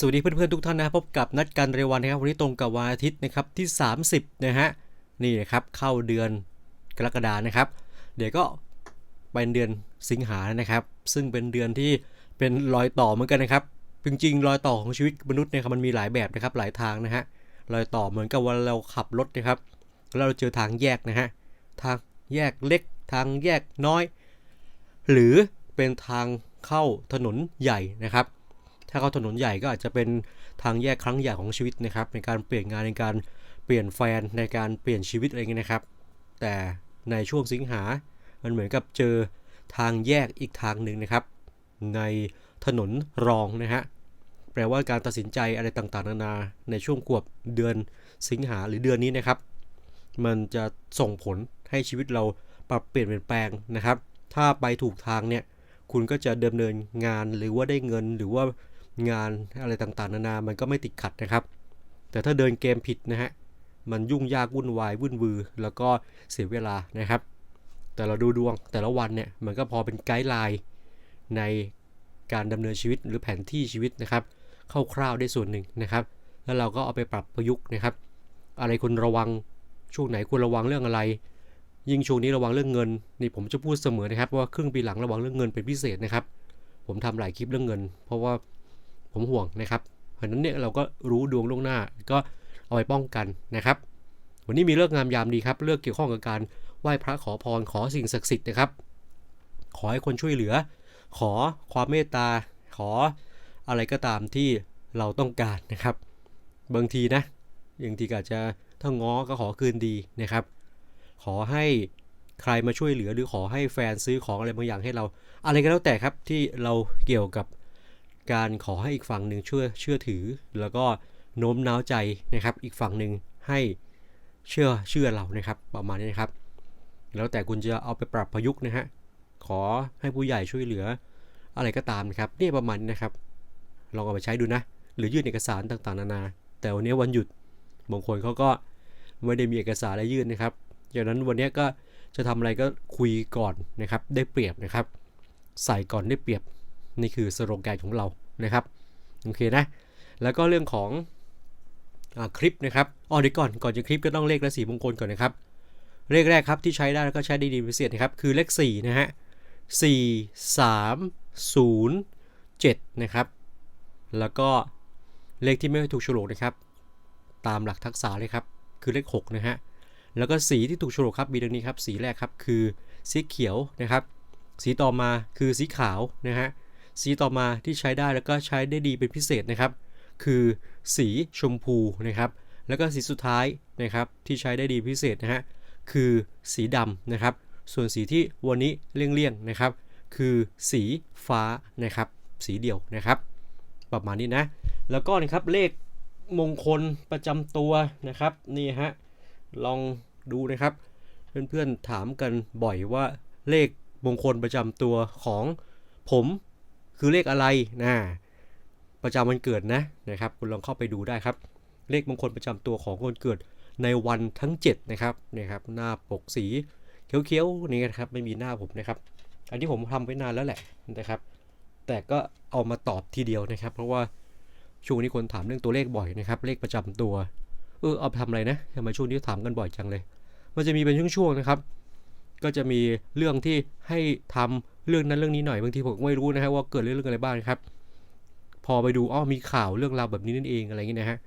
สวัสดีเพื่อนๆทุกท่านนะครับพบกับนัดกันเรวันนะครับวันนี้ตรงกับวันอาทิตย์นะครับที่ 30นะฮะนี่นะครับเข้าเดือนกรกฎานะครับ เดี๋ยวก็เป็นเดือนสิงหานะครับ ซึ่งเป็นเดือนที่เป็นรอยต่อเหมือนกันนะครับจริงๆรอยต่อของชีวิตมนุษย์เนี่ยครับมันมีหลายแบบนะครับหลายทางนะฮะรอยต่อเหมือนกับว่าเราขับรถนะครับแล้วเราเจอทางแยกนะฮะทางแยกเล็กทางแยกน้อย หรือเป็นทางเข้าถนนใหญ่นะครับ ถ้าเข้าถนนใหญ่ก็อาจจะเป็นทางแยกครั้งใหญ่ของชีวิตนะครับ ในการเปลี่ยนงานในการเปลี่ยนแฟนในการเปลี่ยนชีวิตอะไรเงี้ยนะครับ แต่ในช่วงสิงหา มันเหมือนกับเจอทางแยกอีกทางหนึ่งนะครับ ในถนนรองนะฮะแปลว่าการตัดสินใจอะไรต่างๆ นานาในช่วงกวบเดือนสิงหาหรือเดือนนี้นะครับ มันจะส่งผลให้ชีวิตเราปรับเปลี่ยนเปลี่ยนแปลงนะครับ ถ้าไปถูกทางเนี่ยคุณก็จะดำเนินงานหรือว่าได้เงินหรือว่า งานอะไรต่างๆ นานา มันก็ไม่ติดขัดนะครับ แต่ถ้าเดินเกมผิดนะฮะ มันยุ่งยากวุ่นวายวุ่นวือ แล้วก็เสียเวลานะครับ แต่เราดูดวงแต่ละวันเนี่ย มันก็พอเป็นไกด์ไลน์ในการดำเนินชีวิตหรือแผนที่ชีวิตนะครับ คร่าวๆได้ส่วนหนึ่งนะครับ แล้วเราก็เอาไปปรับประยุกต์นะครับ อะไรควรระวัง ช่วงไหนควรระวังเรื่องอะไร ยิ่งช่วงนี้ระวังเรื่องเงิน นี่ผมจะพูดเสมอนะครับว่าครึ่งปีหลังระวังเรื่องเงินเป็นพิเศษนะครับ ผมทำหลายคลิปเรื่องเงิน เพราะว่า ผมห่วงนะครับ เพราะนั้นเนี่ยเราก็รู้ดวงล่วงหน้า ก็เอาไปป้องกันนะครับ วันนี้มีเลิกงามยามดีครับ เลือกเกี่ยวข้องกับการไหว้พระขอพรขอสิ่งศักดิ์สิทธิ์นะครับ ขอให้คนช่วยเหลือ ขอความเมตตา ขออะไรก็ตามที่เราต้องการนะครับ บางทีนะบางทีก็อาจจะถ้าง้อก็ขอคืนดีนะครับ ขอให้ใครมาช่วยเหลือหรือขอให้แฟนซื้อของอะไรบางอย่างให้เรา อะไรก็แล้วแต่ครับที่เราเกี่ยวกับ การขอให้อีกฝั่งหนึ่งเชื่อเชื่อถือ แล้วก็โน้มน้าวใจนะครับ อีกฝั่งหนึ่งให้เชื่อเชื่อเรานะครับ ประมาณนี้นะครับ แล้วแต่คุณจะเอาไปปรับประยุกต์นะฮะขอให้ผู้ใหญ่ช่วยเหลือ อะไรก็ตามนะครับนี่ประมาณนี้นะครับ ลองเอาไปใช้ดูนะ หรือยื่นเอกสารต่างๆ นานา แต่วันนี้วันหยุดบางคนเขาก็ไม่ได้มีเอกสารอะไรยื่นนะครับจากนั้นวันนี้ก็จะทำอะไรก็คุยก่อนนะครับ ได้เปรียบนะครับ ใส่ก่อนได้เปรียบ นี่คือสโลแกนของเรานะครับโอเคนะ แล้วก็เรื่องของอคลิปนะครับอ๋อเดี๋ยวก่อนก่อนจะคลิปก็ต้องเลขและสีมงคลก่อนนะครับ เลขแรกครับที่ใช้ได้แล้วก็ใช้ได้ดีพิเศษนะครับคือเลข4นะฮะ4 3 0 7นะครับ แล้วก็เลขที่ไม่ถูกฉลกนะครับ ตามหลักทักษะเลยครับ คือเลข6นะฮะแล้วก็สีที่ถูกฉลกครับมีดังนี้ครับ สีแรกครับคือสีเขียวนะครับ สีต่อมาคือสีขาวนะฮะ สีต่อมาที่ใช้ได้แล้วก็ใช้ได้ดีเป็นพิเศษนะครับ คือสีชมพูนะครับแล้วก็สีสุดท้ายนะครับที่ใช้ได้ดีพิเศษนะฮะคือสีดำนะครับ ส่วนสีที่วันนี้เลี่ยงๆนะครับ คือสีฟ้านะครับสีเดียวนะครับ ประมาณนี้นะ แล้วก็นะครับเลขมงคลประจำตัวนะครับนี่ฮะลองดูนะครับ เพื่อนๆถามกันบ่อยว่าเลขมงคลประจำตัวของผม คือเลขอะไรนะประจำวันเกิดนะนะครับ คุณลองเข้าไปดูได้ครับ เลขมงคลประจำตัวของคนเกิดในวันทั้ง 7 นะครับนี่ครับหน้าปกสีเขียวๆนี่นะครับไม่มีหน้าผมนะครับ อันนี้ผมทำไว้นานแล้วแหละนะครับ แต่ก็เอามาตอบทีเดียวนะครับ เพราะว่าช่วงนี้คนถามเรื่องตัวเลขบ่อยนะครับ เลขประจำตัวเออเอาไปทำอะไรนะทำไมช่วงนี้ถามกันบ่อยจังเลย มันจะมีเป็นช่วงๆนะครับ ก็จะมีเรื่องที่ให้ทำ เรื่องนั้นเรื่องนี้หน่อยบางทีผมไม่รู้นะฮะว่าเกิดเรื่องอะไรบ้างครับ พอไปดูอ้อมีข่าวเรื่องราวแบบนี้นั่นเองอะไรเงี้ยนะฮะ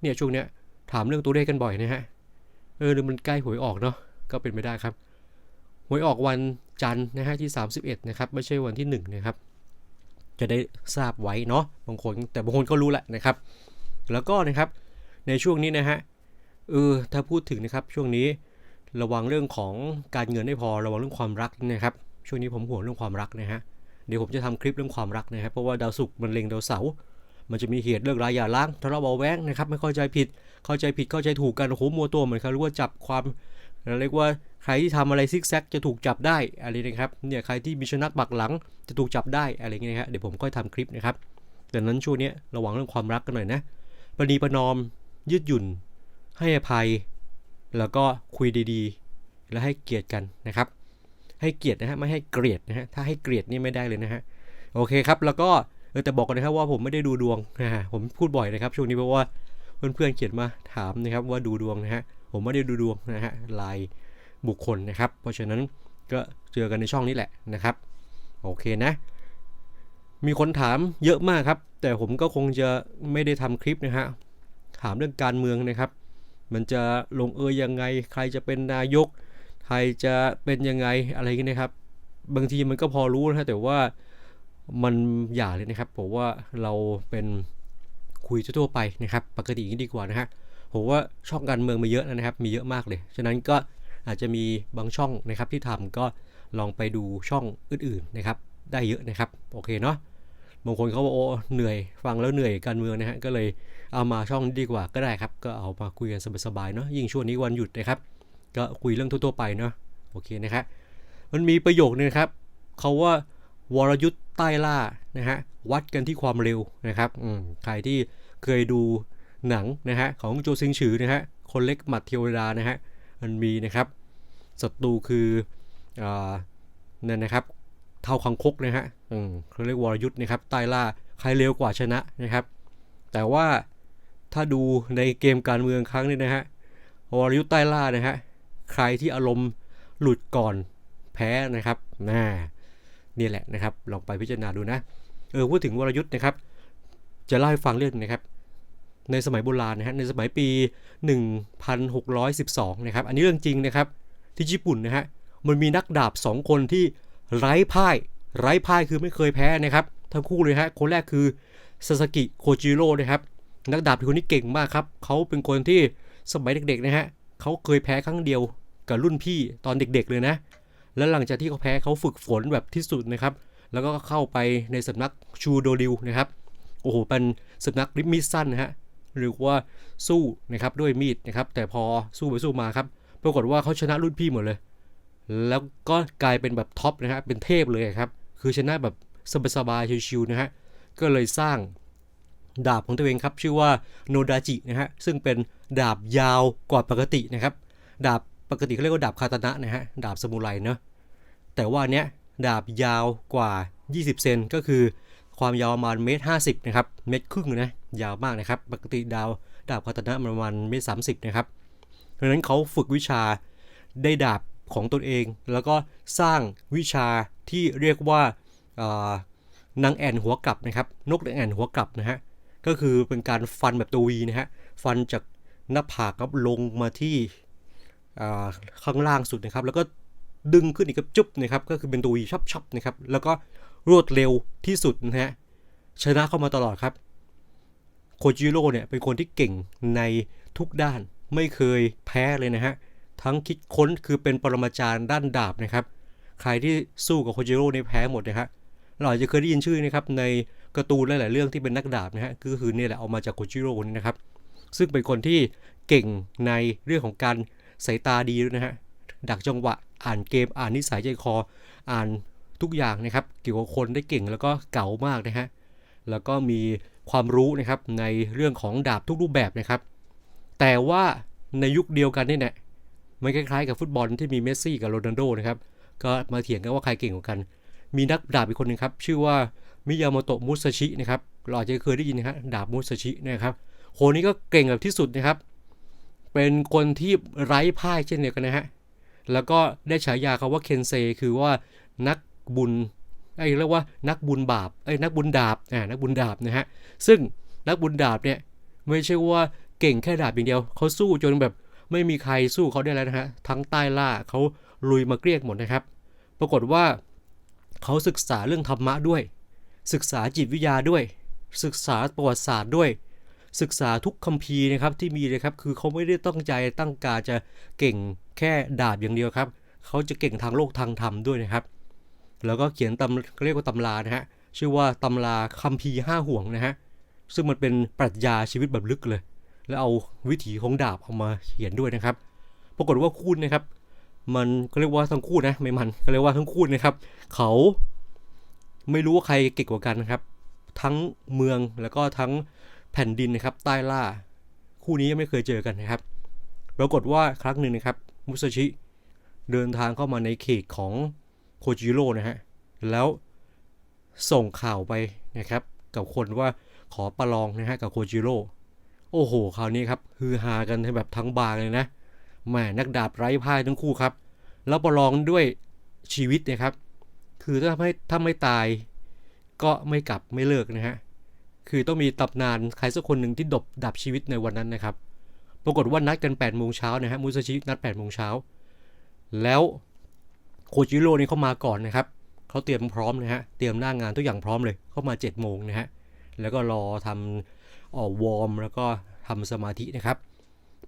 เนี่ยช่วงเนี้ยถามเรื่องตัวเลขกันบ่อยนะฮะเออหรือมันใกล้หวยออกเนาะก็เป็นไปได้ครับหวยออกวันจันทร์นะฮะที่ 31นะครับไม่ใช่วันที่1นะครับจะได้ทราบไว้เนาะบางคนแต่บางคนก็รู้แหละนะครับ แล้วก็นะครับในช่วงนี้นะฮะเออถ้าพูดถึงนะครับช่วงนี้ระวังเรื่องของการเงินไม่พอระวังเรื่องความรักนะครับ ช่วงนี้ผมห่วงเรื่องความรักนะฮะ เดี๋ยวผมจะทำคลิปเรื่องความรักนะครับเพราะว่าดาวศุกร์มันเล็งดาวเสาร์มันจะมีเหตุเลิกรายอย่าล้างทะเลาะเบาแวงนะครับไม่เข้าใจผิด เข้าใจผิดเข้าใจถูกกันโอ้โหมัวตัวเหมือนเขาเรียกว่าจับความเรียกว่าใครที่ทำอะไรซิกแซกจะถูกจับได้อะไรนะครับเนี่ยใครที่มีชนักบักหลังจะถูกจับได้อะไรเงี้ยครับเดี๋ยวผมค่อยทำคลิปนะครับดังนั้นช่วงนี้ระวังเรื่องความรักกันหน่อยนะปณีประนอมยืดหยุ่น ให้อภัย แล้วก็คุยดีๆ แล้วให้เกียรติกันนะครับ ให้เกียรตินะฮะไม่ให้เกลียดนะฮะถ้าให้เกลียดนี่ไม่ได้เลยนะฮะโอเคครับ แล้วก็เออแต่บอกกันนะครับว่าผมไม่ได้ดูดวงนะฮะผมพูดบ่อยนะครับช่วงนี้เพราะว่าเพื่อนๆเขียนมาถามนะครับว่าดูดวงนะฮะผมไม่ได้ดูดวงนะฮะลายบุคคลนะครับ เพราะฉะนั้นก็เจอกันในช่องนี้แหละนะครับ โอเคนะ มีคนถามเยอะมากครับ แต่ผมก็คงจะไม่ได้ทำคลิปนะฮะถามเรื่องการเมืองนะครับ มันจะลงเอยยังไงใครจะเป็นนายก ใครจะเป็นยังไงอะไรกันนะครับ บางทีมันก็พอรู้นะฮะแต่ว่ามันอย่าเลยนะครับผมว่าเราเป็นคุยทั่วไปนะครับ ปกติอย่างนี้ดีกว่านะฮะผมว่าช่องการเมืองมีเยอะนะครับ มีเยอะมากเลย ฉะนั้นก็อาจจะมีบางช่องนะครับที่ทำก็ลองไปดูช่องอื่นๆนะครับ ได้เยอะนะครับ โอเคเนาะบางคนเขาบอกโอ้เหนื่อยฟังแล้วเหนื่อยการเมืองนะฮะก็เลยเอามาช่องนี้ดีกว่าก็ได้ครับ ก็เอามาคุยกันสบายๆเนาะยิ่งช่วงนี้วันหยุดนะครับ ก็คุยเรื่องทั่วๆไปเนาะโอเคนะครับมันมีประโยคนึงครับเขาว่าวรยุทธ์ใต้ล่านะฮะวัดกันที่ความเร็วนะครับอืมใครที่เคยดูหนังนะฮะของโจซิงฉือนะฮะคนเล็กหมัดเทวดานะฮะมันมีนะครับศัตรูคืออ่านั่นนะครับเท่าคังคกนะฮะอืมเขาเรียกวรยุทธ์นะครับใต้ล่าใครเร็วกว่าชนะนะครับ แต่ว่าถ้าดูในเกมการเมืองครั้งนี้นะฮะวรยุทธ์ใต้ล่านะฮะ ใครที่อารมณ์หลุดก่อนแพ้นะครับน่านี่แหละนะครับ ลองไปพิจารณาดูนะ เออพูดถึงวรยุทธ์นะครับ จะเล่าให้ฟังเรื่องนะครับ ในสมัยโบราณนะฮะ ในสมัยปี 1612 นะครับ อันนี้เรื่องจริงนะครับ ที่ญี่ปุ่นนะฮะ มันมีนักดาบ 2 คนที่ไร้พ่าย ไร้พ่ายคือไม่เคยแพ้นะครับ ทั้งคู่เลยฮะ คนแรกคือซาสกิโคจิโร่นะครับ นักดาบเป็นคนที่เก่งมากครับ เขาเป็นคนที่สมัยเด็กๆนะฮะ เขาเคยแพ้ครั้งเดียว กับรุ่นพี่ตอนเด็กๆเลยนะ แล้วหลังจากที่เขาแพ้เขาฝึกฝนแบบที่สุดนะครับ แล้วก็เข้าไปในสำนักชูโดริวนะครับ โอ้โห เป็นสำนักริบมีดสั้นนะฮะ หรือว่าสู้นะครับด้วยมีดนะครับ แต่พอสู้ไปสู้มาครับ ปรากฏว่าเขาชนะรุ่นพี่หมดเลย แล้วก็กลายเป็นแบบท็อปนะฮะ เป็นเทพเลยครับ คือชนะแบบสบายๆชิวๆนะฮะ ก็เลยสร้างดาบของตัวเองครับ ชื่อว่าโนดาจินะฮะ ซึ่งเป็นดาบยาวกว่าปกตินะครับ ดาบ ปกติเขาเรียกว่าดาบคาตานะนะฮะดาบสมุไรเนาะแต่ว่าเนี้ยดาบยาวกว่า 20 เซนก็คือความยาวประมาณเมตรห้นะครับเมตรครึ่งนะยาวมากนะครับ ปกติดาวดาบคาตานะประมาณเมตรสามนะครับดังนั้นเขาฝึกวิชาได้ดาบของตนเอง แล้วก็สร้างวิชาที่เรียกว่านางแอ่นหัวกลับนะครับ นกนางแอ่นหัวกลับนะฮะก็คือเป็นการฟันแบบตัววีนะฮะฟันจากหน้าผากครับลงมาที่ ข้างล่างสุดนะครับ แล้วก็ดึงขึ้นอีกกับจุ๊บนะครับ ก็คือเป็นตัววีชับๆนะครับ แล้วก็รวดเร็วที่สุดนะฮะ ชนะเข้ามาตลอดครับ โคจิโร่เนี่ยเป็นคนที่เก่งในทุกด้าน ไม่เคยแพ้เลยนะฮะ ทั้งคิดค้นคือเป็นปรมาจารย์ด้านดาบนะครับ ใครที่สู้กับโคจิโร่ในแพ้หมดนะฮะ เราอาจจะเคยได้ยินชื่อนะครับในการ์ตูนหลายๆเรื่องที่เป็นนักดาบนะฮะ ก็คือเนี่ยแหละเอามาจากโคจิโร่นี่นะครับ ซึ่งเป็นคนที่เก่งในเรื่องของการ สายตาดีด้วยนะฮะ ดักจังหวะ อ่านเกม อ่านนิสัยใจคอ อ่านทุกอย่างนะครับ เกี่ยวกับคนได้เก่งแล้วก็เก๋ามากนะฮะ แล้วก็มีความรู้นะครับในเรื่องของดาบทุกรูปแบบนะครับ แต่ว่าในยุคเดียวกันนี่แหละมันคล้ายๆกับฟุตบอลที่มีเมสซี่กับโรนัลโดนะครับ ก็มาเถียงกันว่าใครเก่งกว่ากัน มีนักดาบอีกคนนึงครับ ชื่อว่ามิยาโมโตะมุสชินะครับ เราอาจจะเคยได้ยินนะครับดาบมุสชินะครับ คนนี้ก็เก่งแบบที่สุดนะครับ เป็นคนที่ไร้พ่ายเช่นเดียวกันนะฮะ แล้วก็ได้ฉายาคาว่าเคนเซคือว่านักบุญไอ้เรียกว่านักบุญบาปไอ้นักบุญดาบอ่านักบุญดาบนะฮะ ซึ่งนักบุญดาบเนี่ยไม่ใช่ว่าเก่งแค่ดาบอย่างเดียว เขาสู้จนแบบไม่มีใครสู้เขาได้แล้วนะฮะ ทั้งใต้ล่าเขาลุยมาเกลี้ยงหมดนะครับ ปรากฏว่าเขาศึกษาเรื่องธรรมะด้วย ศึกษาจิตวิทยาด้วย ศึกษาประวัติศาสตร์ด้วย ศึกษาทุกคัมภีร์นะครับที่มีเลยครับคือเขาไม่ได้ตั้งใจตั้งการจะเก่งแค่ดาบอย่างเดียวครับเขาจะเก่งทางโลกทางธรรมด้วยนะครับ แล้วก็เขียนตำเรียกว่าตำรานะฮะชื่อว่าตำราคัมภีร์ห้าห่วงนะฮะซึ่งมันเป็นปรัชญาชีวิตแบบลึกเลย แล้วเอาวิถีของดาบเอามาเขียนด้วยนะครับ ปรากฏว่าคู่นะครับ มันก็เรียกว่าทั้งคู่นะไม่มันก็เรียกว่าทั้งคู่นะครับ เขาไม่รู้ว่าใครเก่งกว่ากันนะครับ ทั้งเมืองแล้วก็ทั้ง แผ่นดินนะครับใต้ล่า คู่นี้ยังไม่เคยเจอกันนะครับ ปรากฏว่าครั้งหนึ่งนะครับ มุสชิเดินทางเข้ามาในเขตของโคจิโร่นะฮะ แล้วส่งข่าวไปนะครับ กับคนว่าขอประลองนะฮะกับโคจิโร่โอ้โห คราวนี้ครับฮือฮากันแบบทั้งบางเลยนะแม่นักดาบไร้พ่ายทั้งคู่ครับ แล้วประลองด้วยชีวิตนะครับ คือถ้าไม่ถ้าไม่ตายก็ไม่กลับไม่เลิกนะฮะ คือต้องมีตำนานใครสักคนหนึ่งที่ดบดับชีวิตในวันนั้นนะครับ ปรากฏว่านัดกัน8ปดโมงเช้านะฮะมูซาชินัด8ปดโมงเช้าแล้วโคจิโร่นี่เข้ามาก่อนนะครับเขาเตรียมพร้อมนะฮะเตรียมหน้างานทุกอย่างพร้อมเลยเข้ามา7จ็ดโมงนะฮะแล้วก็รอทำออวอร์มแล้วก็ทำสมาธินะครับ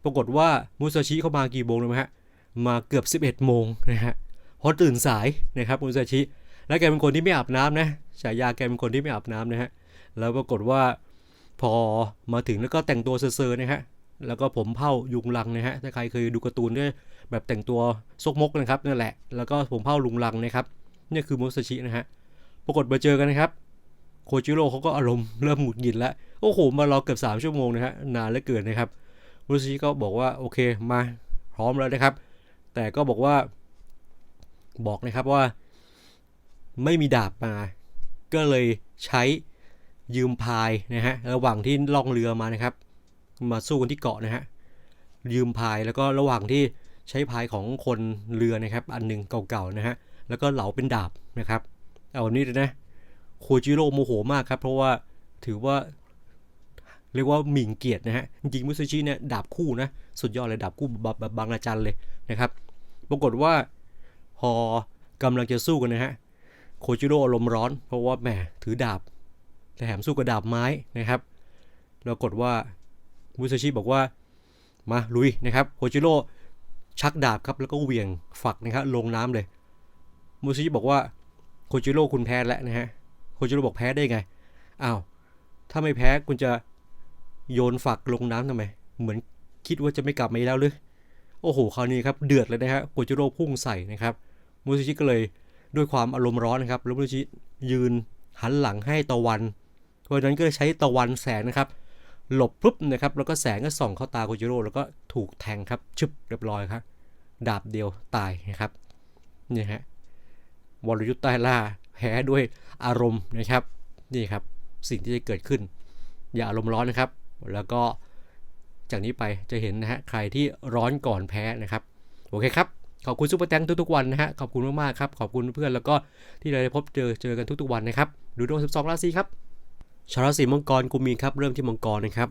ปรากฏว่ามูซาชิเข้ามากี่โมงรู้ไหมฮะมาเกือบ 11โมงนะฮะเพราตื่นสายนะครับมูซาชิ แล้วแกเป็นคนที่ไม่อาบน้ำนะฉายาแกเป็นคนที่ไม่อาบน้ำนะฮะ แล้วปรากฏว่าพอมาถึงแล้วก็แต่งตัวเซอร์ๆนะฮะแล้วก็ผมเผ้ายุงลังนะฮะถ้าใครเคยดูการ์ตูนด้วยแบบแต่งตัวซกมกนะครับนั่นแหละแล้วก็ผมเผ้าลุงลังนะครับนี่คือมูซาชินะฮะปรากฏมาเจอกันนะครับโคจิโร่เขาก็อารมณ์เริ่มหงุดหงิดแล้วโอ้โหมารอเกือบ3ชั่วโมงนะฮะนานเหลือเกินนะครับมูซาชิก็บอกว่าโอเคมาพร้อมแล้วนะครับ แต่ก็บอกว่าบอกนะครับว่าไม่มีดาบมา ก็เลยใช้ ยืมพายนะฮะระหว่างที่ล่องเรือมานะครับ มาสู้กันที่เกาะนะฮะยืมพายแล้วก็ระหว่างที่ใช้พายของคนเรือนะครับ อันหนึ่งเก่าๆนะฮะแล้วก็เหลาเป็นดาบนะครับ เอาแบบนี้เลยนะโคจิโร่โมโหมากครับ เพราะว่าถือว่า เรียกว่าหมิ่งเกียรตินะฮะจริงมุซาชิเนี่ยดาบคู่นะสุดยอดเลยดาบคู่แบบบางระจันเลยนะครับ ปรากฏว่าพอกำลังจะสู้กันนะฮะโคจิโร่อารมณ์ร้อน เพราะว่าแหมถือดาบ แต่แถมสู้กับดาบไม้นะครับปรากฏว่ามุซาชิบอกว่ามาลุยนะครับโคจิโร่ชักดาบครับแล้วก็เหวี่ยงฝักนะครับลงน้ำเลยมุซาชิบอกว่าโคจิโร่คุณแพ้แล้วนะฮะโคจิโร่บอกแพ้ได้ไงอ้าวถ้าไม่แพ้คุณจะโยนฝักลงน้ำทำไม เหมือนคิดว่าจะไม่กลับมาอีกแล้วหรือ โอ้โห คราวนี้ครับ เดือดเลยนะฮะโกจิโร่พุ่งใส่นะครับมูซาชิก็เลยด้วยความอารมณ์ร้อนนะครับ แล้วมูซาชิยืนหันหลังให้ตะวัน ราะนั้นก็ใช้ตะวันแสงนะครับ หลบปุ๊บนะครับแล้วก็แสงก็ส่องเข้าตาโกจิโร่แล้วก็ถูกแทงครับชึบเรียบร้อยครับ ดาบเดียวตายนะครับนี่ฮะวรยุทธ์ใต้ล่าแพ้ด้วยอารมณ์นะครับนี่ครับสิ่งที่จะเกิดขึ้น อย่าอารมณ์ร้อนนะครับ แล้วก็จากนี้ไปจะเห็นนะฮะใครที่ร้อนก่อนแพ้นะครับโอเคครับขอบคุณซุปเปอร์แตงทุกๆวันนะฮะขอบคุณมากๆครับขอบคุณเพื่อนแล้วก็ที่เราได้พบเจอเจอกันทุกๆวันนะครับดูดวง 12 ราศีครับ ชาวราศีมังกรกุมมีนครับเริ่มที่มังกรนะครับ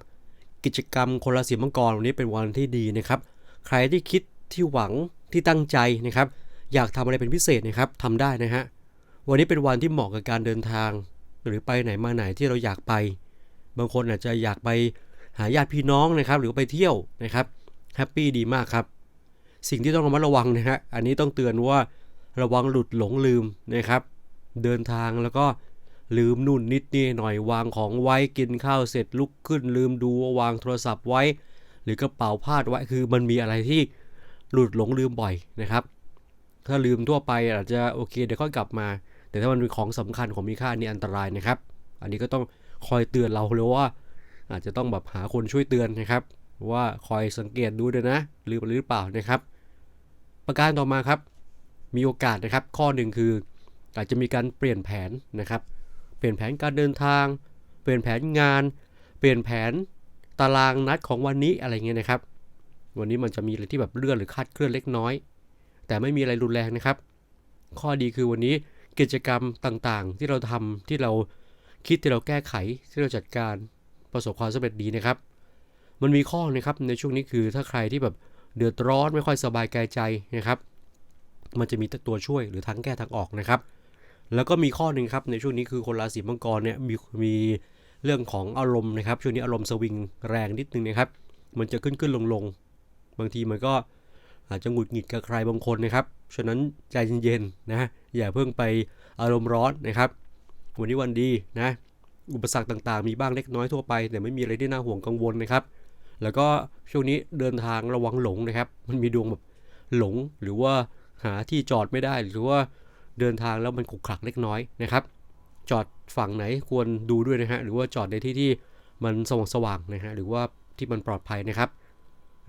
กิจกรรมคนราศีมังกรวันนี้เป็นวันที่ดีนะครับ ใครที่คิดที่หวังที่ตั้งใจนะครับ อยากทำอะไรเป็นพิเศษนะครับทำได้นะฮะวันนี้เป็นวันที่เหมาะกับการเดินทาง หรือไปไหนมาไหนที่เราอยากไป บางคนอาจจะอยากไปหาญาติพี่น้องนะครับ หรือไปเที่ยวนะครับแฮปปี้ดีมากครับ สิ่งที่ต้องระมัดระวังนะฮะอันนี้ต้องเตือนว่าระวังหลุดหลงลืมนะครับ เดินทางแล้วก็ ลืมนู่นนิดนี่หน่อยวางของไว้กินข้าวเสร็จลุกขึ้น ลืมดูวางโทรศัพท์ไว้ หรือกระเป๋าพาดไว้คือมันมีอะไรที่หลุดหลงลืมบ่อยนะครับ ถ้าลืมทั่วไปอาจจะโอเคเดี๋ยวค่อยกลับมา แต่ถ้ามันเป็นของสำคัญของมีค่านี่อันตรายนะครับ อันนี้ก็ต้องคอยเตือนเราเลยว่า อาจจะต้องแบบหาคนช่วยเตือนนะครับ ว่าคอยสังเกตดูด้วยนะลืมหรือเปล่านะครับ ประการต่อมาครับ มีโอกาสนะครับ ข้อหนึ่งคืออาจจะมีการเปลี่ยนแผนนะครับ เปลี่ยนแผนการเดินทาง เปลี่ยนแผนงาน เปลี่ยนแผนตารางนัดของวันนี้อะไรเงี้ยนะครับ วันนี้มันจะมีอะไรที่แบบเลื่อนหรือคาดเคลื่อนเล็กน้อย แต่ไม่มีอะไรรุนแรงนะครับ ข้อดีคือวันนี้กิจกรรมต่างๆ ที่เราทำที่เราคิดที่เราแก้ไขที่เราจัดการประสบความสำเร็จดีนะครับ มันมีข้อนะครับในช่วงนี้คือถ้าใครที่แบบเดือดร้อนไม่ค่อยสบายกายใจนะครับ มันจะมีตัวช่วยหรือทางแก้ทางออกนะครับ แล้วก็มีข้อหนึ่งครับในช่วงนี้คือคนราศีมังกรเนี่ยมีมีเรื่องของอารมณ์นะครับช่วงนี้อารมณ์สวิงแรงนิดนึงนะครับ มันจะขึ้นขึ้นลงลงบางทีมันก็อาจจะหงุดหงิดกับใครบางคนนะครับ ฉะนั้นใจเย็นๆนะอย่าเพิ่งไปอารมณ์ร้อนนะครับ วันนี้วันดีนะ อุปสรรคต่างๆ มีบ้างเล็กน้อยทั่วไป แต่ไม่มีอะไรที่น่าห่วงกังวลนะครับ แล้วก็ช่วงนี้เดินทางระวังหลงนะครับ มันมีดวงแบบหลงหรือว่าหาที่จอดไม่ได้หรือว่า เดินทางแล้วมันขรุกขักเล็กน้อยนะครับจอดฝั่งไหนควรดูด้วยนะฮะหรือว่าจอดในที่ที่มันสว่างสว่างๆนะฮะหรือว่าที่มันปลอดภัยนะครับ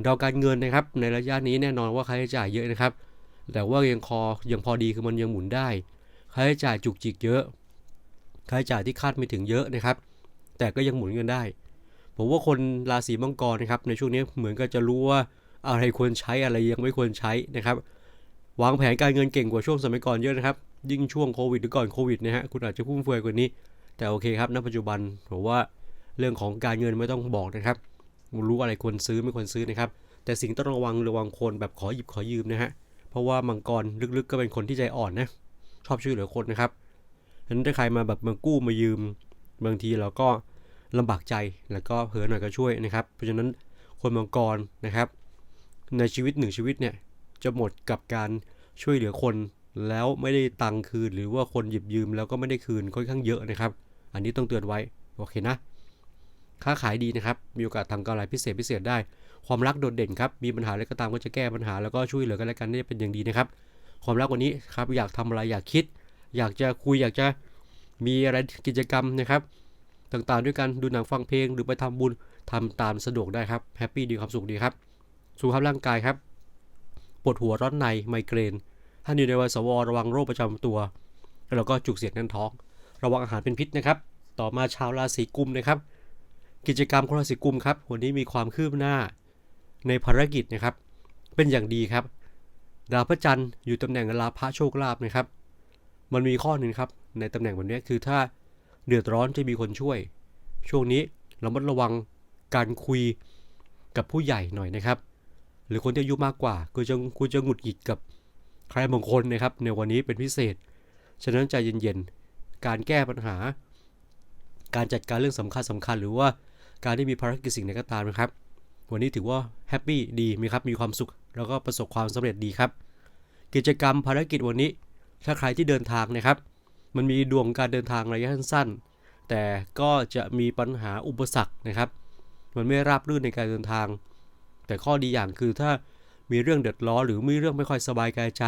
ดาวการเงินนะครับ ในระยะนี้แน่นอนว่าค่าใช้จ่ายเยอะนะครับ แต่ว่ายังคอยังพอดีคือมันยังหมุนได้ค่าใช้จ่ายจุกจิกเยอะค่าใช้จ่ายที่คาดไม่ถึงเยอะนะครับ แต่ก็ยังหมุนเงินได้ ผมว่าคนราศีมังกรนะครับ ในช่วงนี้เหมือนก็จะรู้ว่าอะไรควรใช้อะไรยังไม่ควรใช้นะครับ วางแผนการเงินเก่งกว่าช่วงสมัยก่อนเยอะนะครับ ยิ่งช่วงโควิดหรือก่อนโควิดนะฮะคุณอาจจะฟุ่มเฟือยกว่านี้ แต่โอเคครับณปัจจุบันผมว่าเรื่องของการเงินไม่ต้องบอกนะครับรู้อะไรควรซื้อไม่ควรซื้อนะครับ แต่สิ่งต้องระวังระวังคนแบบขอหยิบขอยืมนะฮะเพราะว่ามังกรลึกๆ ก็เป็นคนที่ใจอ่อนนะชอบช่วยเหลือคนนะครับฉะนั้นถ้าใครมาแบบมากู้มายืมบางทีเราก็ลำบากใจแล้วก็เผลอหน่อยก็ช่วยนะครับ เพราะฉะนั้นคนมังกรนะครับ ในชีวิตหนึ่งชีวิตเนี่ย จะหมดกับการช่วยเหลือคน แล้วไม่ได้ตังคืน หรือว่าคนหยิบยืมแล้วก็ไม่ได้คืนค่อนข้างเยอะนะครับ อันนี้ต้องเตือนไว้โอเคนะ ค้าขายดีนะครับ มีโอกาสทำกำไรพิเศษพิเศษได้ ความรักโดดเด่นครับ มีปัญหาอะไรก็ตามก็จะแก้ปัญหาแล้วก็ช่วยเหลือกันและกันได้เป็นอย่างดีนะครับ ความรักวันนี้ครับอยากทำอะไรอยากคิด อยากจะคุยอยากจะมีอะไรกิจกรรมนะครับ ต่างๆด้วยกันดูหนังฟังเพลงหรือไปทำบุญทำตามสะดวกได้ครับแฮปปี้ดีความสุขดีครับสุขภาพร่างกายครับ ปวดหัวร้อนในไมเกรน ท่านอยู่ในวัยสวระวังโรคประจำตัว แล้วก็จุกเสียดแน่นท้อง ระวังอาหารเป็นพิษนะครับ ต่อมาชาวราศีกุมนะครับ กิจกรรมของราศีกุมครับ วันนี้มีความคืบหน้าในภารกิจนะครับ เป็นอย่างดีครับ ดาวพระจันทร์อยู่ตำแหน่งลาภะโชคลาภนะครับ มันมีข้อหนึ่งครับ ในตำแหน่งแบบนี้คือถ้าเดือดร้อนจะมีคนช่วย ช่วงนี้เรามัดระวังการคุยกับผู้ใหญ่หน่อยนะครับ รือคนที่อายุมากกว่าคุณจะคุณจะหงุดหงิดกับใครบางคนนะครับ ในวันนี้เป็นพิเศษ ฉะนั้นใจเย็นๆ การแก้ปัญหา การจัดการเรื่องสำคัญสำคัญ หรือว่าการที่มีภารกิจสิ่งใดก็ตามนะครับ วันนี้ถือว่าแฮปปี้ดีมีครับมีความสุข แล้วก็ประสบความสำเร็จดีครับ กิจกรรมภารกิจวันนี้ ถ้าใครที่เดินทางนะครับ มันมีดวงการเดินทางระยะสั้นๆแต่ก็จะมีปัญหาอุปสรรคนะครับ มันไม่ราบรื่นในการเดินทาง แต่ข้อดีอย่างคือถ้ามีเรื่องเดือดร้อนหรือมีเรื่องไม่ค่อยสบายกายใจ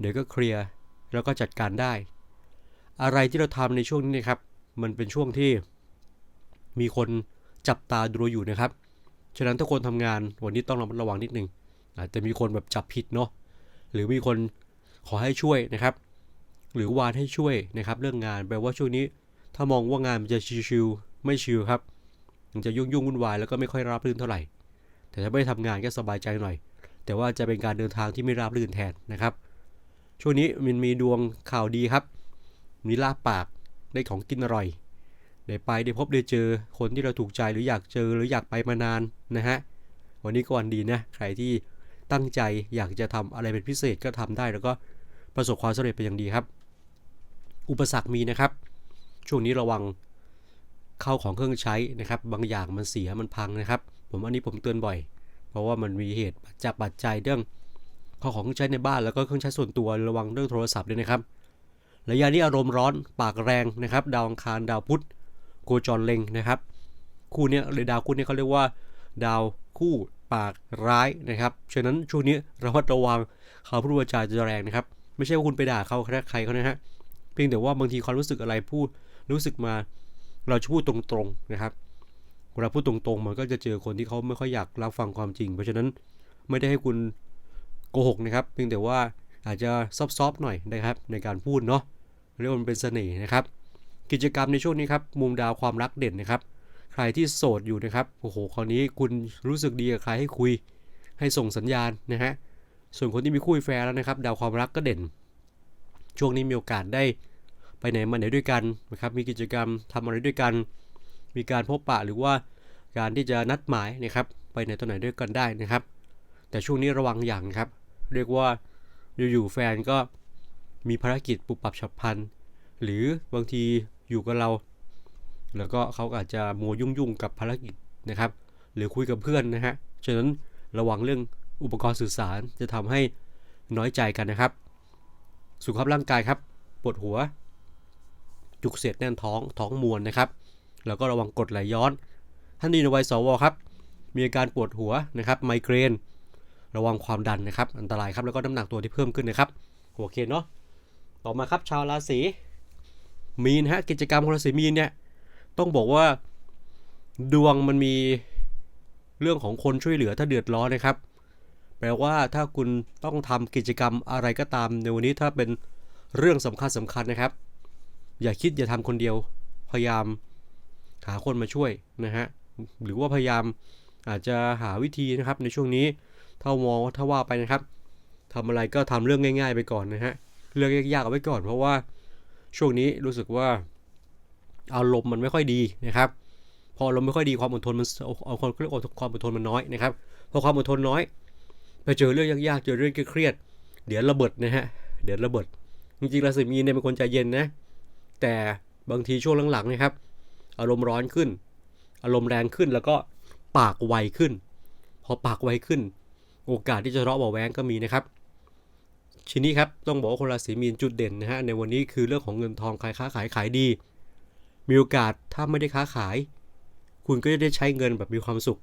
เดี๋ยวก็เคลียร์แล้วก็จัดการได้ อะไรที่เราทำในช่วงนี้นะครับ มันเป็นช่วงที่ มีคนจับตาดูอยู่นะครับ ฉะนั้นถ้าคนทำงานวันนี้ต้องระมัดระวังนิดนึงอาจจะมีคนแบบจับผิดเนาะหรือมีคนขอให้ช่วยนะครับ หรือวานให้ช่วยนะครับ เรื่องงานแปลว่าช่วงนี้ ถ้ามองว่างานมันจะชิวๆไม่ชิวครับมันจะยุ่งยุ่งวุ่นวายแล้วก็ไม่ค่อยราบรื่นเท่าไหร่ แต่ถ้าไม่ได้ทำงานก็สบายใจหน่อย แต่ว่าจะเป็นการเดินทางที่ไม่ราบรื่นแทนนะครับ ช่วงนี้มันมีดวงข่าวดีครับ มีลาบปากได้ของกินอร่อยได้ไปได้พบได้เจอคนที่เราถูกใจหรืออยากเจอหรืออยากไปมานานนะฮะวันนี้ก็วันดีนะใครที่ตั้งใจอยากจะทำอะไรเป็นพิเศษก็ทำได้แล้วก็ประสบความสำเร็จเป็นอย่างดีครับ อุปสรรคมีนะครับ ช่วงนี้ระวังเข้าของเครื่องใช้นะครับ บางอย่างมันเสียมันพังนะครับ ผมอันนี้ผมเตือนบ่อย เพราะว่ามันมีเหตุจากปัจจัยเรื่องข้าของเครื่องใช้ในบ้านแล้วก็เครื่องใช้ส่วนตัวระวังเรื่องโทรศัพท์ด้วยนะครับระยะนี้อารมณ์ร้อนปากแรงนะครับ ดาวอังคารดาวพุธโคจรเล็งนะครับ คู่นี้ยเลยดาวคู่นี้เขาเรียกว่า ดาวคู่ปากร้ายนะครับฉะนั้นช่วงนี้ระมัดระวังเขาพูดวาจาจะแรงนะครับ ไม่ใช่ว่าคุณไปด่าเขาใครเขานะฮะเพียงแต่ว่าบางทีความรู้สึกอะไรพูดรู้สึกมาเราจะพูดตรงๆนะครับ เวลาพูดตรงๆ มันก็จะเจอคนที่เขาไม่ค่อยอยากรับฟังความจริง เพราะฉะนั้นไม่ได้ให้คุณโกหกนะครับเพียงแต่ว่าอาจจะซอฟๆหน่อยนะครับในการพูดเนาะเรียกว่ามันเป็นเสน่ห์นะครับ กิจกรรมในช่วงนี้ครับมุมดาวความรักเด่นนะครับ ใครที่โสดอยู่นะครับโอ้โหคราวนี้คุณรู้สึกดีกับใครให้คุย ให้ส่งสัญญาณนะฮะส่วนคนที่มีคู่แฟนแล้วนะครับ ดาวความรักก็เด่น ช่วงนี้มีโอกาสได้ไปไหนมาไหนด้วยกันนะครับมีกิจกรรมทำอะไรด้วยกัน มีการพบปะหรือว่าการที่จะนัดหมายนะครับไปไหนตัวไหนด้วยกันได้นะครับ แต่ช่วงนี้ระวังอย่างนะครับ เรียกว่าอยู่ๆแฟนก็มีภารกิจปุบปับฉับพลันหรือบางทีอยู่กับเรา แล้วก็เขาอาจจะมัวยุ่งๆกับภารกิจนะครับ หรือคุยกับเพื่อนนะฮะฉะนั้นระวังเรื่องอุปกรณ์สื่อสารจะทำให้น้อยใจกันนะครับ สุขภาพร่างกายครับปวดหัว จุกเสียดแน่นท้องท้องมวนนะครับ แล้วก็ระวังกดไหลย้อน ท่านดีในวัยสวครับ มีอาการปวดหัวนะครับ ไมเกรน ระวังความดันนะครับ อันตรายครับ แล้วก็น้ำหนักตัวที่เพิ่มขึ้นนะครับ โอเคเนาะ ต่อมาครับชาวราศีมีนฮะ กิจกรรมของราศีมีนเนี่ย ต้องบอกว่าดวงมันมีเรื่องของคนช่วยเหลือถ้าเดือดร้อนนะครับแปลว่าถ้าคุณต้องทำกิจกรรมอะไรก็ตามในวันนี้ถ้าเป็นเรื่องสำคัญสำคัญนะครับ อย่าคิดอย่าทำคนเดียว พยายาม หาคนมาช่วยนะฮะหรือว่าพยายามอาจจะหาวิธีนะครับในช่วงนี้ถ้ามองว่าถ้าว่าไปนะครับทำอะไรก็ทำเรื่องง่าย ๆ ไปก่อนนะฮะเรื่องยากๆเอาไว้ก่อน เพราะว่าช่วงนี้รู้สึกว่าอารมณ์มันไม่ค่อยดีนะครับ พออารมณ์ไม่ค่อยดีความอดทนมันเอาคนเรียกว่าความอดทนมันน้อยนะครับพอความอดทนน้อย ไปเจอเรื่องยากๆเจอเรื่องเครียดเดี๋ยวระเบิดนะฮะเดี๋ยวระเบิดจริงๆราศีมีนเนี่ยเป็นคนใจเย็นนะแต่บางทีช่วงหลังๆนะครับ อารมณ์ร้อนขึ้น อารมณ์แรงขึ้นแล้วก็ปากไวขึ้น พอปากไวขึ้น โอกาสที่จะทะเลาะเบาแวงก็มีนะครับทีนี้ครับต้องบอกว่าคนราศีมีนจุดเด่นนะฮะในวันนี้คือเรื่องของเงินทองขายค้าขายขายดี มีโอกาสถ้าไม่ได้ค้าขาย คุณก็จะได้ใช้เงินแบบมีความสุข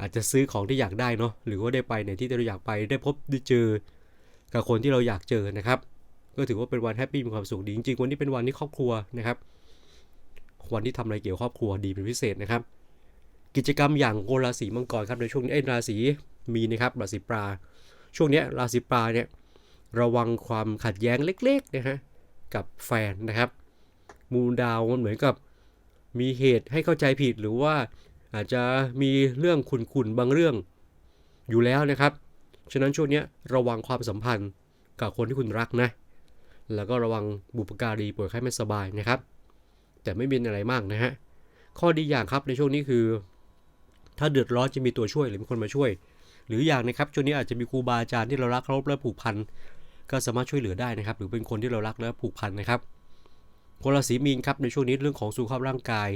อาจจะซื้อของที่อยากได้เนาะหรือว่าได้ไปในที่ที่เราอยากไปได้พบได้เจอ กับคนที่เราอยากเจอนะครับ ก็ถือว่าเป็นวันแฮปปี้มีความสุขดีจริงๆวันนี้เป็นวันที่ครอบครัวนะครับ วันที่ทำอะไรเกี่ยวครอบครัวดีเป็นพิเศษนะครับ กิจกรรมอย่างโกราศีมังกรครับในช่วงนี้เอ้ราศีมีนะครับราศีปลาช่วงนี้ราศีปลาเนี่ยระวังความขัดแย้งเล็กๆนะฮะกับแฟนนะครับ มูลดาวมันเหมือนกับมีเหตุให้เข้าใจผิดหรือว่าอาจจะมีเรื่องขุนๆบางเรื่องอยู่แล้วนะครับฉะนั้นช่วงนี้ระวังความสัมพันธ์กับคนที่คุณรักนะ แล้วก็ระวังบุปการีป่วยไข้ไม่สบายนะครับ แต่ไม่มีอะไรมากนะฮะ ข้อดีอย่างครับในช่วงนี้คือ ถ้าเดือดร้อนจะมีตัวช่วยหรือมีคนมาช่วย หรืออย่างนะครับช่วงนี้อาจจะมีครูบาอาจารย์ที่เรารักเคารพและผูกพันก็สามารถช่วยเหลือได้นะครับ หรือเป็นคนที่เรารักและผูกพันนะครับคนราศีมีนครับในช่วงนี้เรื่องของสุขภาพร่างกาย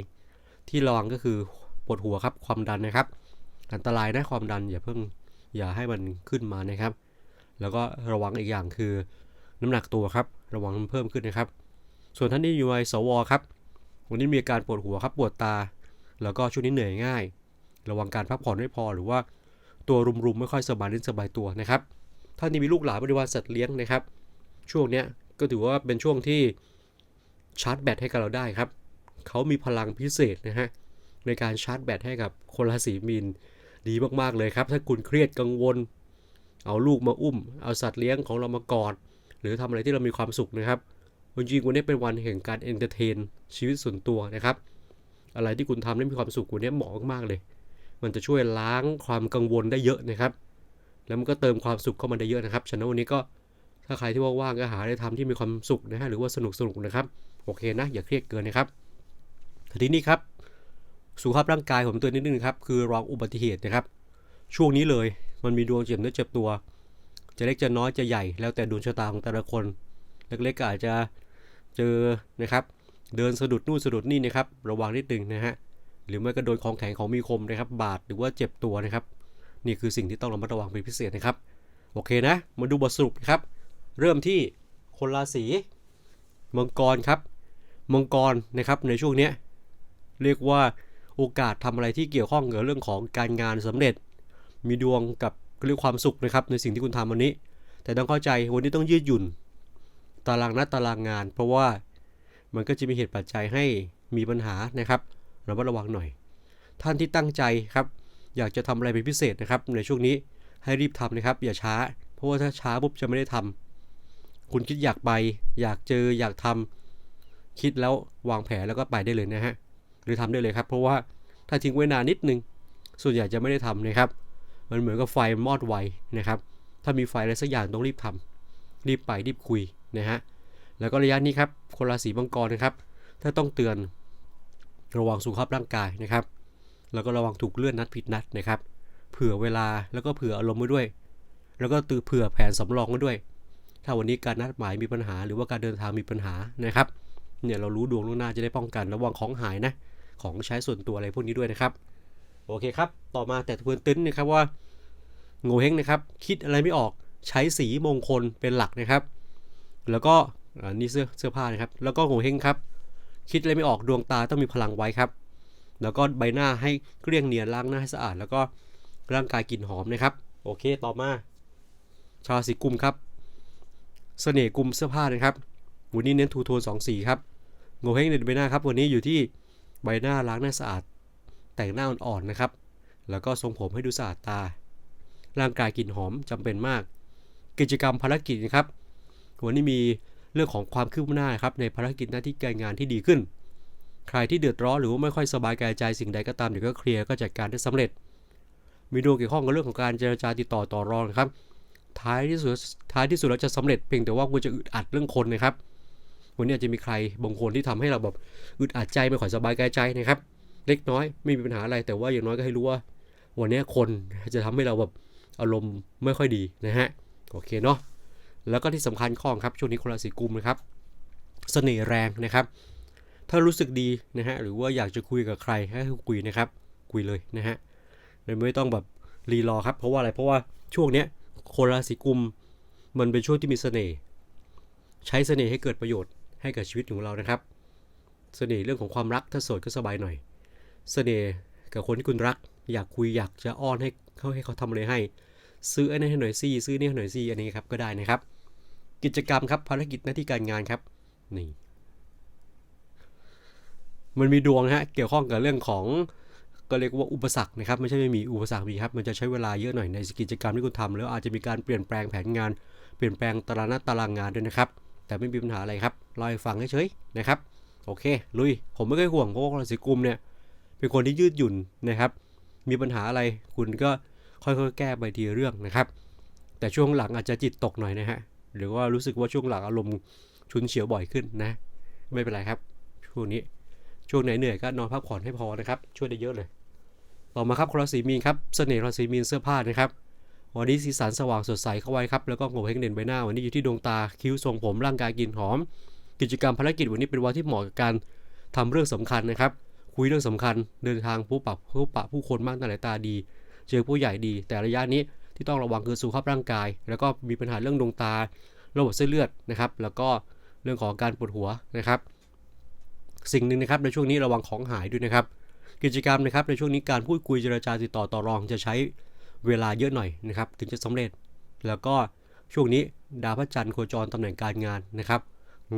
ที่ระวังก็คือปวดหัวครับความดันนะครับ อันตรายนะความดันอย่าเพิ่งอย่าให้มันขึ้นมานะครับ แล้วก็ระวังอีกอย่างคือ น้ำหนักตัวครับ ระวังมันเพิ่มขึ้นนะครับ ส่วนท่านที่อยู่ในสวครับ วันนี้มีอาการปวดหัวครับปวดตา แล้วก็ช่วงนี้เหนื่อยง่าย ระวังการพักผ่อนไม่พอหรือว่าตัวรุมๆไม่ค่อยสบายนิดสบายตัวนะครับท่านที่มีลูกหลานบริวารสัตว์เลี้ยงนะครับ ช่วงเนี้ยก็ถือว่าเป็นช่วงที่ชาร์จแบตให้กับเราได้ครับ เขามีพลังพิเศษนะฮะในการชาร์จแบตให้กับคนราศีมีนดีมากๆเลยครับ ถ้าคุณเครียดกังวล เอาลูกมาอุ้ม เอาสัตว์เลี้ยงของเรามากอด หรือทำอะไรที่เรามีความสุขนะครับ จริงวันนี้เป็นวันแห่งการเอนเตอร์เทนชีวิตส่วนตัวนะครับ อะไรที่คุณทำได้มีความสุขวันนี้เหมาะมากๆเลย มันจะช่วยล้างความกังวลได้เยอะนะครับ แล้วมันก็เติมความสุขเข้ามาได้เยอะนะครับฉะนั้นวันนี้ก็ถ้าใครที่ว่างๆก็หาอะไรทำที่มีความสุขนะฮะหรือว่าสนุกสนุกนะครับ โอเคนะ อย่าเครียดเกินนะครับทีนี้ครับสุขภาพร่างกายผมเตือนนิดนึงครับคือรองอุบัติเหตุนะครับ ช่วงนี้เลยมันมีดวงเจ็บเนื้อเจ็บตัว จะเล็กจะน้อยจะใหญ่ แล้วแต่ดวงชะตาของแต่ละคน เล็กๆก็อาจจะ เจอนะครับ เดินสะดุดนู่นสะดุดนี่นะครับ ระวังนิดนึงนะฮะหรือไม่ก็โดนของแข็งของมีคมนะครับ บาดหรือว่าเจ็บตัวนะครับ นี่คือสิ่งที่ต้องระมัดระวังเป็นพิเศษนะครับ โอเคนะ มาดูบทสรุปนะครับ เริ่มที่คนราศีมังกรครับมังกรนะครับในช่วงนี้เรียกว่าโอกาสทำอะไรที่เกี่ยวข้องกับเรื่องของการงานสำเร็จ มีดวงกับเรื่องความสุขนะครับในสิ่งที่คุณทำวันนี้ แต่ต้องเข้าใจวันนี้ต้องยืดหยุ่น ตารางนัดตารางงาน เพราะว่ามันก็จะมีเหตุปัจจัยให้มีปัญหานะครับระมัดระวังหน่อย ท่านที่ตั้งใจครับอยากจะทำอะไรเป็นพิเศษนะครับ ในช่วงนี้ให้รีบทำนะครับ อย่าช้า เพราะว่าถ้าช้าปุ๊บจะไม่ได้ทำคุณคิดอยากไป อยากเจออยากทำคิดแล้ววางแผนแล้วก็ไปได้เลยนะฮะหรือทำได้เลยครับ เพราะว่าถ้าทิ้งไว้นานนิดนึง ส่วนใหญ่จะไม่ได้ทำนะครับ มันเหมือนกับไฟมอดไวนะครับ ถ้ามีไฟอะไรสักอย่างต้องรีบทำรีบไปรีบคุย นะฮะแล้วก็ระยะนี้ครับคนราศีมังกรนะครับถ้าต้องเตือนระวังสุขภาพร่างกายนะครับ แล้วก็ระวังถูกเลื่อนนัดผิดนัดนะครับ เผื่อเวลาแล้วก็เผื่ออารมณ์ไว้ด้วย แล้วก็ตือเผื่อแผนสำรองไว้ด้วย ถ้าวันนี้การนัดหมายมีปัญหา หรือว่าการเดินทางมีปัญหานะครับเนี่ยเรารู้ดวงล่วงหน้าจะได้ป้องกันระวังของหายนะของใช้ส่วนตัวอะไรพวกนี้ด้วยนะครับ โอเคครับ ต่อมาแต่ทวนติ้นนะครับว่าโงเฮงนะครับ คิดอะไรไม่ออกใช้สีมงคลเป็นหลักนะครับ แล้วก็นนี้เสื้อเสื้อผ้านะครับ แล้วก็โงเฮงครับ คิดอะไรไม่ออกดวงตาต้องมีพลังไว้ครับ แล้วก็ใบหน้าให้เกลี้ยงเนียนล้างหน้าให้สะอาด แล้วก็ร่างกายกลิ่นหอมนะครับ โอเคต่อมา ชาวราศีกุมครับเสน่ห์กุมเสื้อผ้านะครับวันนี้เน้นทูโทนสองสีครับโงเฮงในใบหน้าครับ วันนี้อยู่ที่ใบหน้าล้างหน้าสะอาด แต่งหน้าอ่อนๆนะครับ แล้วก็ทรงผมให้ดูสะอาดตา ร่างกายกลิ่นหอมจำเป็นมาก กิจกรรมภารกิจนะครับ วันนี้มีเรื่องของความคืบหน้าครับในภารกิจหน้าที่การงานที่ดีขึ้น ใครที่เดือดร้อนหรือว่าไม่ค่อยสบายกายใจสิ่งใดก็ตามเดี๋ยวก็เคลียร์ก็จัดการได้สำเร็จ มีดวงเกี่ยวข้องกับเรื่องของการเจรจาติดต่อต่อรองครับ ท้ายที่สุดท้ายที่สุดแล้วจะสำเร็จเพียงแต่ว่าคุณจะอึดอัดเรื่องคนนะครับ วันนี้อาจจะมีใครบางคนที่ทำให้เราแบบอึดอัดใจไม่ค่อยสบายกายใจนะครับ เล็กน้อยไม่มีปัญหาอะไรแต่ว่าอย่างน้อยก็ให้รู้ว่า วันนี้คนจะทำให้เราแบบอารมณ์ไม่ค่อยดีนะฮะโอเคเนาะ แล้วก็ที่สำคัญข้องครับช่วงนี้คนราศีกุมนะครับเสน่ห์แรงนะครับ ถ้ารู้สึกดีนะฮะหรือว่าอยากจะคุยกับใครให้คุยนะครับ คุยเลยนะฮะโดยไม่ต้องแบบรีรอครับ เพราะว่าอะไรเพราะว่าช่วงเนี้ยคนราศีกุมมันเป็นช่วงที่มีเสน่ห์ใช้เสน่ห์ให้เกิดประโยชน์ให้กับชีวิตของเรานะครับ เสน่ห์เรื่องของความรักถ้าโสดก็สบายหน่อย เสน่ห์กับคนที่คุณรัก อยากคุยอยากจะอ้อนให้เขาให้เขาทำอะไรให้ ซื้ออันนี้ให้หน่อยซีซื้อนี่ให้หน่อยซีอันนี้ครับก็ได้นะครับ กิจกรรมครับภารกิจหน้าที่การงานครับนี่มันมีดวงฮะเกี่ยวข้องกับเรื่องของก็เรียกว่าอุปสรรคนะครับไม่ใช่ไม่มีอุปสรรคมีครับ มันจะใช้เวลาเยอะหน่อยในกิจกรรมที่คุณทำแล้วอาจจะมีการเปลี่ยนแปลงแผนงาน เปลี่ยนแปลงตารางตารางงานด้วยนะครับ แต่ไม่มีปัญหาอะไรครับเล่าให้ฟังเฉยๆนะครับ โอเค ลุย ผมไม่เคยห่วงเพราะว่าราศีกุมเนี่ยเป็นคนที่ยืดหยุ่นนะครับ มีปัญหาอะไรคุณก็ค่อยๆ แก้ไปทีเรื่องนะครับ แต่ช่วงหลังอาจจะจิตตกหน่อยนะฮะ หรือว่ารู้สึกว่าช่วงหลังอารมณ์ชุนเฉียวบ่อยขึ้นนะ ไม่เป็นไรครับ ช่วงนี้ช่วงไหนเหนื่อยก็นอนพักผ่อนให้พอนะครับ ช่วยได้เยอะเลย ต่อมาครับราศีมีนครับเสน่ห์ราศีมีนเสื้อผ้านะครับวันนี้สีสันสว่างสดใสเข้าไว้ครับแล้วก็โงเฮงเด่นใบหน้าวันนี้อยู่ที่ดวงตาคิ้วทรงผมร่างกายกลิ่นหอม กิจกรรมภารกิจวันนี้เป็นวันที่เหมาะกับการทำเรื่องสำคัญนะครับ คุยเรื่องสำคัญ เดินทางผู้ปรับผู้ปะผู้คนมากหน้าหลายตาดี เจอผู้ใหญ่ดี แต่ระยะนี้ ที่ต้องระวังคือสุขภาพร่างกาย แล้วก็มีปัญหาเรื่องดวงตา ระบบเส้นเลือดนะครับ แล้วก็เรื่องของการปวดหัวนะครับ สิ่งหนึ่งนะครับในช่วงนี้ระวังของหายด้วยนะครับ กิจกรรมนะครับในช่วงนี้การพูดคุยเจรจาติดต่อต่อรองจะใช้เวลาเยอะหน่อยนะครับ ถึงจะสำเร็จ แล้วก็ช่วงนี้ดาวพระจันทร์โคจรตำแหน่งการงานนะครับ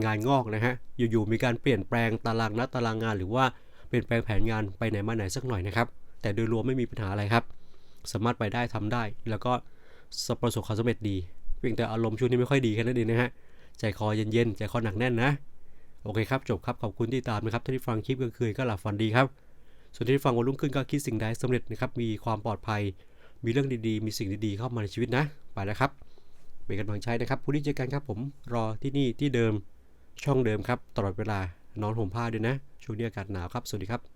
งานงอกนะฮะอยู่ๆมีการเปลี่ยนแปลงตารางนัดตารางงาน หรือว่าเปลี่ยนแปลงแผนงานไปไหนมาไหนสักหน่อยนะครับ แต่โดยรวมไม่มีปัญหาอะไรครับ สามารถไปได้ทำได้ แล้วก็ประสบความสำเร็จดีเพียงแต่อารมณ์ช่วงนี้ไม่ค่อยดีแค่นั้นเองนะฮะใจคอเย็นๆใจคอหนักแน่นนะโอเคครับจบครับขอบคุณที่ตามนะครับถ้าที่ฟังคลิปกลางคืนก็หลับฝันดีครับ ส่วนที่ฟังวันรุ่งขึ้นก็คิดสิ่งใดสำเร็จนะครับมีความปลอดภัย มีเรื่องดีๆ มีสิ่งดีๆเข้ามาในชีวิตนะ ไปแล้วครับเป็นกำลังใจนะครับพรุ่งนี้เจอกันครับผมรอที่นี่ที่เดิมช่องเดิมครับตลอดเวลานอนห่มผ้าด้วยนะช่วงนี้อากาศหนาวครับสวัสดีครับ